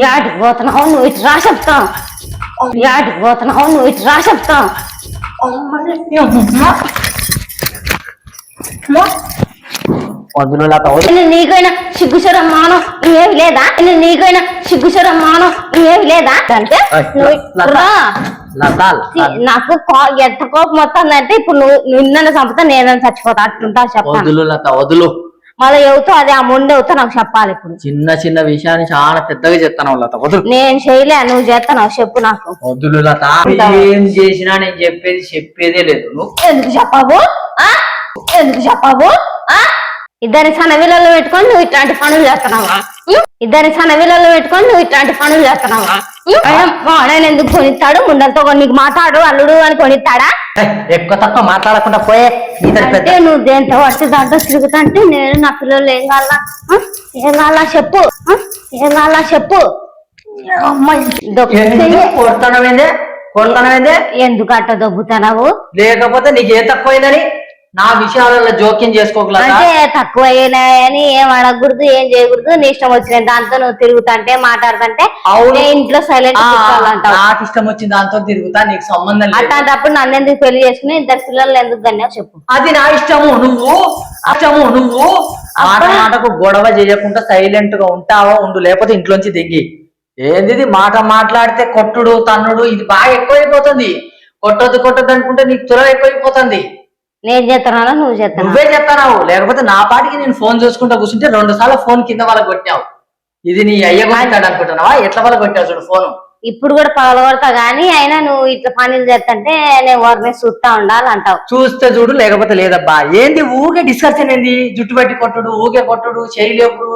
యాటికి పోతున్నావు నువ్వు ఇటు రా చెప్తాం యాటికి పోతున్నావు నువ్వు ఇటు రా చెప్తాం నేను నీకైనా సిగ్గుచరం మానం ఏమి లేదా నేను నీకైనా సిగ్గుచరం మానం ఏమి లేదా అంటే నాకు ఎంత కోపం వస్తుందంటే ఇప్పుడు నువ్వు నిన్న చంపితే నేను చచ్చిపోతా అట్లుంటా చెప్పాను వదులు మళ్ళీ ఎవతో అదే ఆ ముందు ఎవతో నాకు చెప్పాలి ఇప్పుడు. చిన్న చిన్న విషయాన్ని చాలా పెద్దగా చెప్తాను లత వదులు. నేను చేయలే నువ్వు చేస్తాను చెప్పు నాకు. వదులు లత ఏం చేసినా నేను చెప్పేది చెప్పేదే లేదు నువ్వు. ఎందుకు చెప్పావు? ఆ? ఎందుకు చెప్పావు? ఆ? ఇద్దరి సనవిలలో పెట్టుకొని నువ్వు ఇట్లాంటి పనులు చేస్తున్నావా? ఉం? ఇద్దరి సనవిలలో పెట్టుకొని నువ్వు ఇట్లాంటి పనులు చేస్తున్నావా? వాడైన ఎందుకు కొనిస్తాడు? ముందలతో నీకు మాట్లాడు అల్లుడు అని కొనిస్తాడా? ఎక్కువ తక్కువ మాట్లాడకుండా పోయే అంటే నువ్వు దేంతో వచ్చి దాంట్లో తిరుగుతుంటే నేను నా పిల్లలు ఏం కావాలా? ఏం కావాలా చెప్పు? ఏం కావాలా చెప్పు? కొడతానమేందే ఎందుకు అట్ట దొబ్బుతున్నావు? లేకపోతే నీకు ఏ తక్కువైందని? నా విషయాలలో జోక్యం చేసుకోగలదా? అంటే తక్కువ అయినాయని ఏం అడగకూడదు ఏం చేయకూడదు. నీ ఇష్టం వచ్చిన దాంతో నువ్వు తిరుగుతుంటే మాట్లాడుతుంటే అవును. ఇంట్లో సైలెంట్ నాకు ఇష్టం వచ్చిన దాంతో తిరుగుతా నీకు సంబంధం లేదు. అట్లాంటప్పుడు నన్ను ఎందుకు పెళ్ళి చేసుకుని ఇద్దరు పిల్లలు ఎందుకు కన్నావు చెప్పు. అది నా ఇష్టము నువ్వు ఇష్టము నువ్వు. మాట మాటకు గొడవ చేయకుండా సైలెంట్గా ఉంటావా ఉండు లేకపోతే ఇంట్లోంచి దిగి. ఏంది? మాట మాట్లాడితే కొట్టుడు తన్నుడు ఇది బాగా ఎక్కువైపోతుంది. కొట్టొద్దు కొట్టొద్దు అనుకుంటే నీకు తుల ఎక్కువైపోతుంది. నేను చేస్తున్నానా నువ్వు చేస్తున్నావు నువ్వే చెప్తావు లేకపోతే నా పాటికి నేను ఫోన్ చూసుకుంటా కూర్చుంటే రెండు సార్లు ఫోన్ కింద వాళ్ళకి కొట్టావు ఇది నీ అయ్య కొట్టాడు అనుకుంటున్నావా? ఎట్లా వాళ్ళ కొట్టావు చూడు ఫోన్? ఇప్పుడు కూడా పగలగొడతా గానీ అయినా నువ్వు ఇట్లా పనులు చేస్తుంటే నేను వారిని చూస్తా ఉండాలంటావు. చూస్తే చూడు లేకపోతే లేదబ్బా. ఏంది ఊకే డిస్కషన్ ఏంది? జుట్టు పెట్టి కొట్టుడు ఊకే కొట్టుడు చేయలేపుడు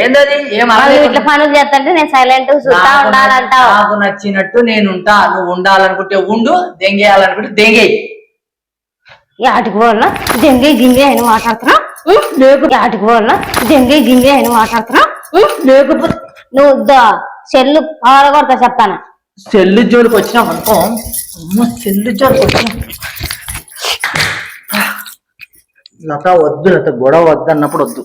ఏందది? ఏం నువ్వు అనలేదు. ఇట్లా పనులు చేస్తుంటే నేను సైలెంట్ చూస్తా ఉండాలంటావు. నాకు నచ్చినట్టు నేను ఉంటా. నువ్వు ఉండాలనుకుంటే ఉండు దెంగేయాలనుకుంటే దెంగేయి. యాటికి పోలనా దెంగి గింగి అని మాట్లాడుతున్నా. లేకు. యాటికి పోలనా దెంగి గింగి అని మాట్లాడుతున్నా. లేకపోతే నువ్వు చెల్లు పగలగొడతా చెప్తాను. సెల్లు జోలికి వచ్చినాం అనుకో. అమ్మ సెల్లు జోలికి వచ్చినాం. లత వద్దు లత గొడవ వద్దు అన్నప్పుడు వద్దు.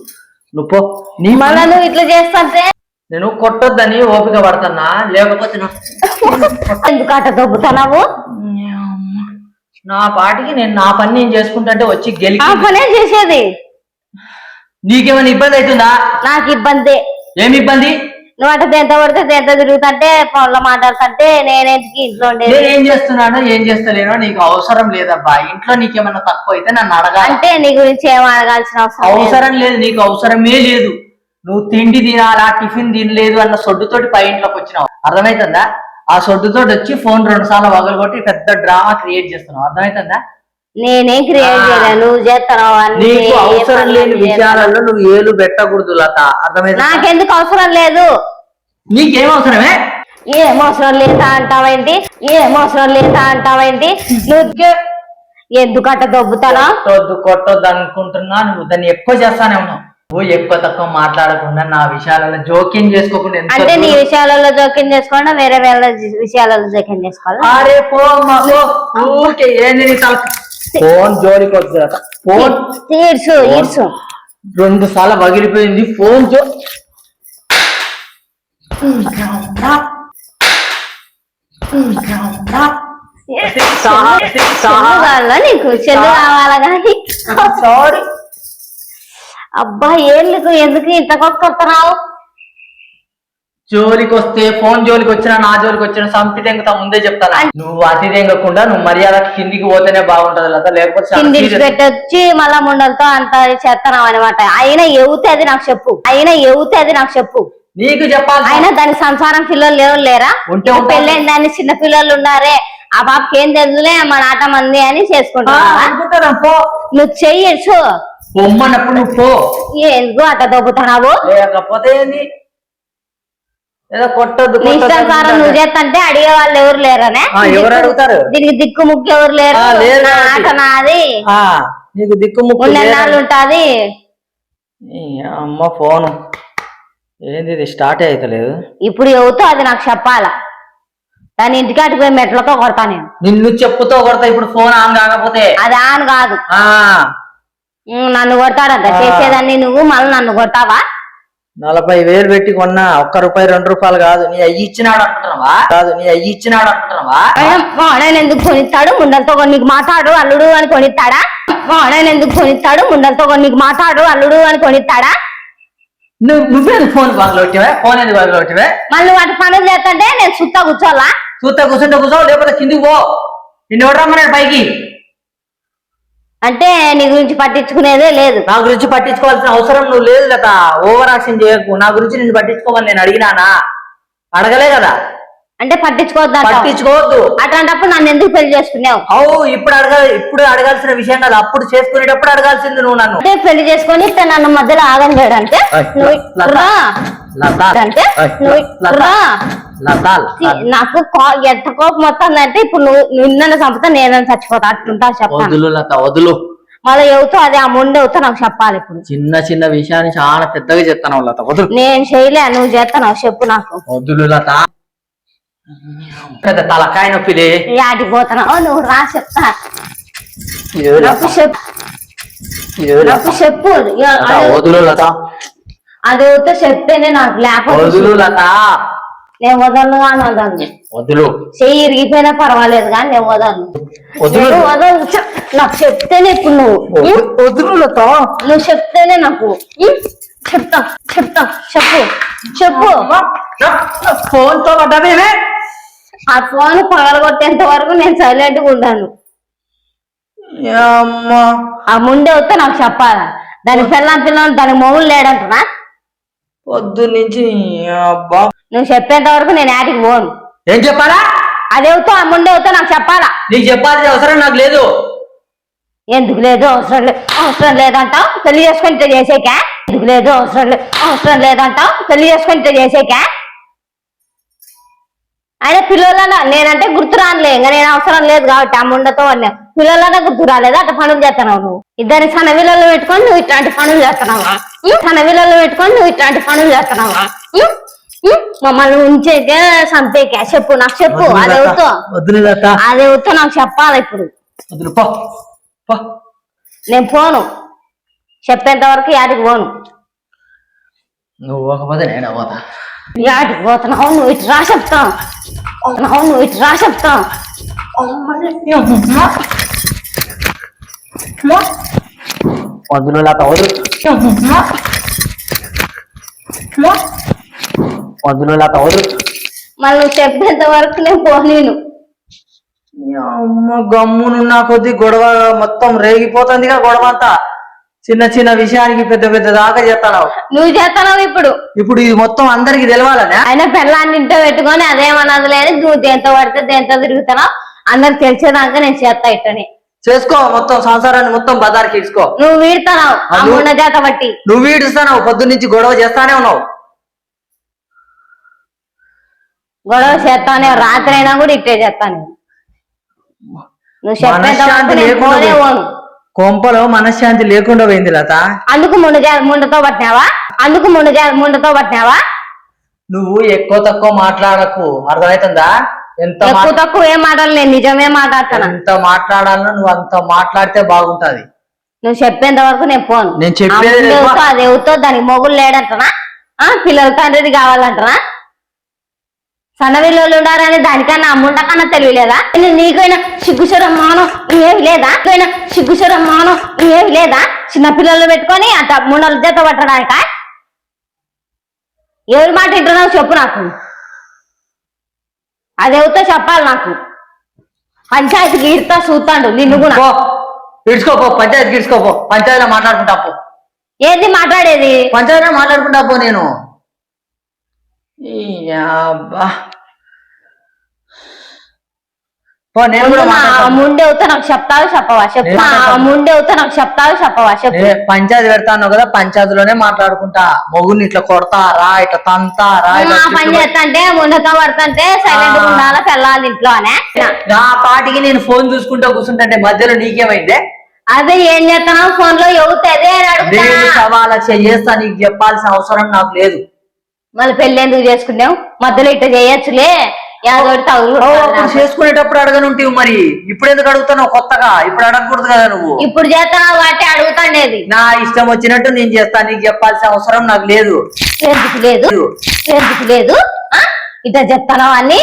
నువ్వు పో. నీ మళ్ళా మన నువ్వు ఇట్లా చేస్తుంటే? నేను కొట్టొద్దని ఓపిక పడుతున్నా లేకపోతే ఎందుకు అట్ట దొబ్బుతున్నావు? నా పాటికి నేను నా పని నేను చేసుకుంటుంటే వచ్చి ఆ గెలికి పనే చేసేది. నీకేమైనా ఇబ్బంది అవుతుందా? నాకు ఇబ్బంది. ఏమి ఇబ్బంది? నువ్వు అంటే దేంతో పడితే దేంతో తిరుగుతుంటే ఫోన్లో మాట్లాడుతుంటే నేనేంటికి ఇంట్లో ఉండేది. నేను ఏం చేస్తున్నానో ఏం చేస్తలేనో నీకు అవసరం లేదబ్బా. ఇంట్లో నీకేమన్నా తక్కువ అయితే నన్ను అడగాలి. అంటే నీ గురించి ఏం అడగాల్సిన అవసరం లేదు. అవసరం లేదు నీకు అవసరమే లేదు. నువ్వు తిండి తినాలా టిఫిన్ తినలేదు అన్న సొడ్డుతోటి పై ఇంట్లోకి వచ్చినావు. అర్థమవుతుందా? ఆ సొడ్డుతోటి వచ్చి ఫోన్ రెండు సార్లు వగలగొట్టి పెద్ద డ్రామా క్రియేట్ చేస్తున్నావు. అర్థమవుతుందా నేనేం క్రియేట్ చేయలేదు నువ్వు చేస్తున్నావు నీకు అవసరం లేని. విషయాలలో నువ్వు ఏలు పెట్టకూడదు లత. అర్థమైందా? నాకెందుకు అవసరం లేదు? నీకేం అవసరమే? ఏం అవసరం లేదా అంటావేంటి ఏం అవసరం లేదా అంటావేంటి నువ్వు ఎందుకు అట్ట దొబ్బుతానా? కొట్టొద్దు కొట్టొద్దు అనుకుంటున్నా నువ్వు. దాన్ని ఎక్కువ చేస్తానే ఉన్నావు. ఎక్కువ తక్కువ మాట్లాడకుండా నా విషయాలలో జోక్యం చేసుకోకుండా ఎంత అంటే నీ విషయాలలో జోక్యం చేసుకోకుండా వేరే వేరే విషయాలలో జోక్యం చేసుకోవాలా? అరే పో అమ్మా, పో ఊరికే ఏంది నీ తల? ఫోన్ జోలికి వద్దు లత. ఫోన్. తీర్చు రెండు సార్లు పగిలిపోయింది ఫోన్ జో చెల్లు కావాలా నీకు? చెల్లు కావాలా కానీ? సారీ. అబ్బా ఏళ్ళకు ఎందుకు ఇంత కొట్టుకొస్తున్నావు జోలికి వస్తే ఫోన్ జోలికి వచ్చినా నా జోలికి వచ్చినా సంపి ముందే చెప్తాను నువ్వు అతి దెంగకుండా నువ్వు మర్యాద కిందికి పోతేనే బాగుంటది లత లేకపోతే. పెట్టొచ్చి మళ్ళా ముండలతో అంత చేస్తున్నావు అనమాట అయినా ఎవుతే అది నాకు చెప్పు. అయినా ఎవుతే అది నాకు చెప్పు. నీకు చెప్పాలి అయినా దానికి సంసారం పిల్లలు లేవు లేరా. పెళ్ళైన దాన్ని చిన్న పిల్లలు ఉన్నారే ఆ పాపకి ఏం తెలుదులే మన ఆట మంది అని పో. నువ్వు చెయ్యొచ్చు బొమ్మన్నప్పుడు నువ్వు పో. ఎందుకు అట్ట దొబ్బుతున్నావు? లేకపోతే ఏంది? ఏదో కొట్టద్దు నీ ఇష్టానుసారం నువ్వు చేస్తంటే అడిగే వాళ్ళు ఎవరు లేరనే? ఎవరు అడుగుతారు? దీనికి దిక్కు ముక్కు ఎవరు లేరు. ఆట నాది. నీకు దిక్కు ముక్కు లేదని- ఉంటాది? అమ్మ ఫోను. ఏంది ఇది స్టార్ట్ అవుతలేదు ఇప్పుడు ఎవతో అది నాకు చెప్పాలా? దాని ఇంటికి అటు పోయి మెట్లతో కొడతా నేను. నిన్ను చెప్పుతో కొడతా ఇప్పుడు ఫోన్ ఆన్ కాకపోతే. అది ఆన్ కాదు. నన్ను కొడతాడంట. చేసేదాన్ని నువ్వు మళ్ళీ నన్ను కొట్టావా నలభై వేలు పెట్టి కొన్నా ఒక్క రూపాయి రెండు రూపాయలు కాదు. నీ అయ్యి ఇచ్చినాడు అనుకుంటున్నావా? కాదు నీ అయ్యి ఇచ్చినాడు అనుకుంటున్నావా? వాడని ఎందుకు కొనిస్తాడు? ముండలతో నీకు మాట్లాడు అల్లుడు అని కొనిస్తాడా? వాడని ఎందుకు కొనిస్తాడు? ముండలతో నీకు మాట్లాడు అల్లుడు అని కొనిస్తాడా? నువ్వు నువ్వే ఫోన్ బాగా కొట్టివే ఫోన్ ఎందుకు బాగా కొట్టివే మళ్ళీ వాటి పనులు చేస్తుంటే నేను సుత్తా కూర్చోవాలా? చూస్తా కూర్చుంటే కూర్చో లేకపోతే కిందికి పో. నిన్ను ఎవరు రమ్మన్నాడు పైకి? అంటే నీ గురించి పట్టించుకునేదే లేదు. నా గురించి పట్టించుకోవాల్సిన అవసరం నువ్వు లేదు లత. ఓవర్ యాక్షన్ చేయకు. నా గురించి నిన్ను పట్టించుకోమని నేను అడిగినానా? అడగలే కదా. అంటే పట్టించుకోవద్దు. పట్టించుకోవద్దు. అట్లాంటప్పుడు నన్ను ఎందుకు పెళ్ళి చేసుకున్నావు? అవు ఇప్పుడు అడగ ఇప్పుడు అడగాల్సిన విషయం కాదు. అప్పుడు చేసుకునేటప్పుడు అడగాల్సింది నువ్వు నన్ను. అంటే పెళ్ళి చేసుకొని నన్ను మధ్యలో ఆగం చేయడంటే అంటే నాకు ఎంత కోపం వస్తుందంటే ఇప్పుడు నువ్వు నిన్న చంపుతా నేను చచ్చిపోతా అట్లుంటా చెప్తాను. వదులు మళ్ళీ ఎవతో అదే ఆ ముందు అవుతా నాకు చెప్పాలి ఇప్పుడు. చిన్న చిన్న విషయాన్ని చాలా పెద్దగా చెప్తాను లత వదులు. నేను చేయలే నువ్వు చేస్తాను చెప్పు నాకు. వదులు లత. పెద్ద తలకాయ నొప్పిది యాటికి పోతున్నావు నువ్వు రా చెప్తా. నాకు చెప్పు. నాకు చెప్పు. వదులు లత. అది అవుతా చెప్తేనే నాకు లేకపోతే వదులు లత. నేను వదలను కానీ వదలను. వదులు. చెయ్యి ఇరిగిపోయినా పర్వాలేదు కానీ నేను వదలను. వదులు. చెప్- నాకు చెప్తేనే ఇప్పుడు నువ్వు? వదులు లత. నువ్వు చెప్తేనే నాకు? చెప్తా చెప్తా చెప్పు చెప్పు. ఫోన్తో ఆ ఫోన్ పగలగొట్టేంత వరకు నేను సైలెంట్గా ఉంటాను అమ్మా. ఆ ముందే వస్తే నాకు చెప్పాలా? దాని పిల్లం పిల్లం దాని మొగులు లేడంటున్నా? పొద్దు నుంచి అబ్బా. నువ్వు చెప్పేంత వరకు నేను యాటికి పోను. ఏం చెప్పాలా? అదేవుతో ఆ ముందే వస్తే నాకు చెప్పాలా? నీకు చెప్పాల్సిన అవసరం నాకు లేదు. ఎందుకు లేదు? అవసరం లేదు. అవసరం లేదంటావు? పెళ్ళి చేసుకుంటే చేసేక? ఎందుకు లేదు అవసరం లేదు. అవసరం లేదంటావు పెళ్ళి చేసుకుంటే చేసేక? ఆయన పిల్లలన్నా నేనంటే గుర్తు రానులే. ఇంకా నేను అవసరం లేదు కాబట్టి ఆ ముండతో అన్నా. పిల్లలన్నా గుర్తు రాలేదు? అట్లా పనులు చేస్తున్నావు నువ్వు. ఇద్దరిని సన్న విలలో పెట్టుకొని నువ్వు ఇట్లాంటి పనులు చేస్తున్నావా? సన్న విలలో పెట్టుకొని నువ్వు ఇట్లాంటి పనులు చేస్తున్నావా? మమ్మల్ని ఉంచేకే సంపేకే చెప్పు నాకు చెప్పు. అదేవుతో వదులు లత అదేవుతో నాకు చెప్పాలి ఇప్పుడు. నేను పోను. చెప్పేంత వరకు యాటికి పోను. నువ్వు పోకపోతే నేను పోతా. యాటికి పోతున్నావు నువ్వు ఇటు రా చెప్తావు నువ్వు ఇటు రా చెప్తావు వదులు లత వదులు వదులు లత వదులు మళ్ళీ నువ్వు చెప్పేంత వరకు నేను పోనీను. అమ్మ గమ్మునున్న కొద్ది గొడవ మొత్తం రేగిపోతుందిగా గొడవ అంతా చిన్న చిన్న విషయానికి పెద్ద పెద్ద దాకా చేస్తాను నువ్వు చేస్తున్నావు ఇప్పుడు. ఇప్పుడు ఇది మొత్తం అందరికి తెలవాలనే? ఆయన పిల్లాన్ని ఇంట్లో పెట్టుకొని అదేమన్నది లేదు నువ్వు దేంతో పడితే దేంతో తిరుగుతున్నావు? అందరికి తెలిసేదాకా నేను చేస్తా ఇట్టని. చేసుకో మొత్తం సంసారాన్ని మొత్తం బజార్కి ఇసుకో నువ్వు నువ్వు- అమ్మున్న చేత బట్టి. నువ్వు వీడిస్తున్నావు పొద్దు నుంచి గొడవ చేస్తానే ఉన్నావు. గొడవ చేస్తానే రాత్రి అయినా కూడా ఇట్టే చేస్తాను. నువ్వు చెప్పేంత వరకు నేను పోను. కొంపలో మనశ్శాంతి లేకుండా పోయింది లత. అందుకు జా- ముండతో పట్టినావా? అందుకు జా- ముండతో పట్టినావా? నువ్వు ఎక్కువ తక్కువ మాట్లాడకు. అర్థమవుతుందా ఎంత ఎక్కువ తక్కువ ఏం మాటలు నేను నిజమే మాట్లాడుతున్నా ఎంత మాట్లాడాలో నువ్వు అంత మాట్లాడితే బాగుంటది. నువ్వు చెప్పేంత వరకు నేను పోను. నేను చెప్పేది లేదు. అదేవుతో అదేవుతో దానికి మొగులు లేడంటనా? ఆ పిల్లల తండ్రిది కావాలంటనా? సన్న పిల్లలు ఉండాలని దానికన్నా అమ్ముండ కన్నా తెలియలేదా నేను నీకైనా సిగ్గుచరం మానం ఏమి లేదా? నీకైనా సిగ్గుచరం మానం ఏమి లేదా? చిన్న పిల్లలు పెట్టుకొని అట్ట ముండల చేత పట్టడానిక? ఎవరి మాట వింటున్నావు చెప్పు నాకు. అదేవుతో చెప్పాలి నాకు? పంచాయతీకి ఈడతా చూస్తాడు నిన్ను కూడా. ఇడ్చుకోపో పంచాయతీకి ఇడ్చుకోపో పంచాయతీలో మాట్లాడుకుంటా పో. ఏంది మాట్లాడేది? పంచాయతీలో మాట్లాడుకుంటా పో నేను ఈ అబ్బా. పో నేను కూడా ఆ మాట్లాడతాను. ముందే అవుతా నాకు చెప్తావు చెప్పవా. ముందే అవుతా నాకు చెప్తావు చెప్పవా? చెప్పు. ఏ పంచాయతీ పెడతాను కదా పంచాయతీలోనే మాట్లాడుకుంటా. మొగుని ఇట్లా కొడతారా ఇట్లా తంతారా ఇట్లా ఆ పని చేస్తంటే ముందుతో పడుతుంటే సైలెంట్. ఉండాలా పెళ్ళాలి ఇంట్లోనే నా పాటికి నేను ఫోన్ చూసుకుంటూ కూర్చుంటే మధ్యలో నీకేమైందే? అదే ఏం చేస్తున్నావు? ఫోన్లో అడుగుతా నేను సవాల చేస్తా నీకు చెప్పాల్సిన అవసరం నాకు లేదు. మళ్ళీ పెళ్ళి ఎందుకు చేసుకున్నావు? మధ్యలో ఇట్లా చేయొచ్చులే. తగులు చేసుకునేటప్పుడు అడగనుంటివి మరి. ఇప్పుడు ఎందుకు అడుగుతున్నావు కొత్తగా? ఇప్పుడు అడగకూడదు కదా నువ్వు. ఇప్పుడు చేస్తాను వాటి అడుగుతాండేది? నా ఇష్టం వచ్చినట్టు నేను చేస్తాను నీకు చెప్పాల్సిన అవసరం నాకు లేదు. ఎందుకు లేదు? ఎందుకు లేదు? ఇట్లా చెప్తాను అన్ని?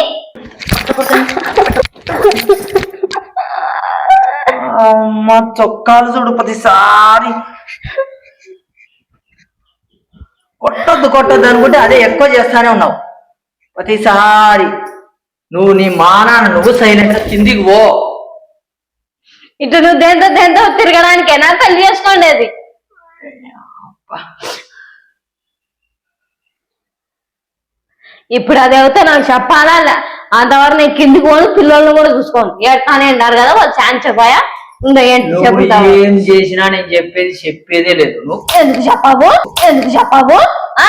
అమ్మ చొక్కాలు చూడు ప్రతిసారి. కొట్టద్దు కొట్టద్దు అనుకుంటే అదే ఎక్కువ చేస్తానే ఉన్నావు. ప్రతిసారి నువ్వు నీ మానాన నువ్వు సైలెంట్ కిందికి పో. ఇటు నువ్వు దేంతో దేంతో తిరగడానికేనా పెళ్ళి చేసుకోండేది ఇప్పుడు అది అవుతే నాకు చెప్పాలా? అంతవరకు నేను కిందికి పోను పిల్లల్ని కూడా చూసుకోను. ఏడుతానే ఉన్నారు కదా వాళ్ళు ఛాన్స్ చెప్పాయా ఉందో ఏంటి? ఏం చేసినా నేను చెప్పేది చెప్పేదే లేదు. నువ్వు ఎందుకు చెప్పావు? ఎందుకు చెప్పావు? ఆ?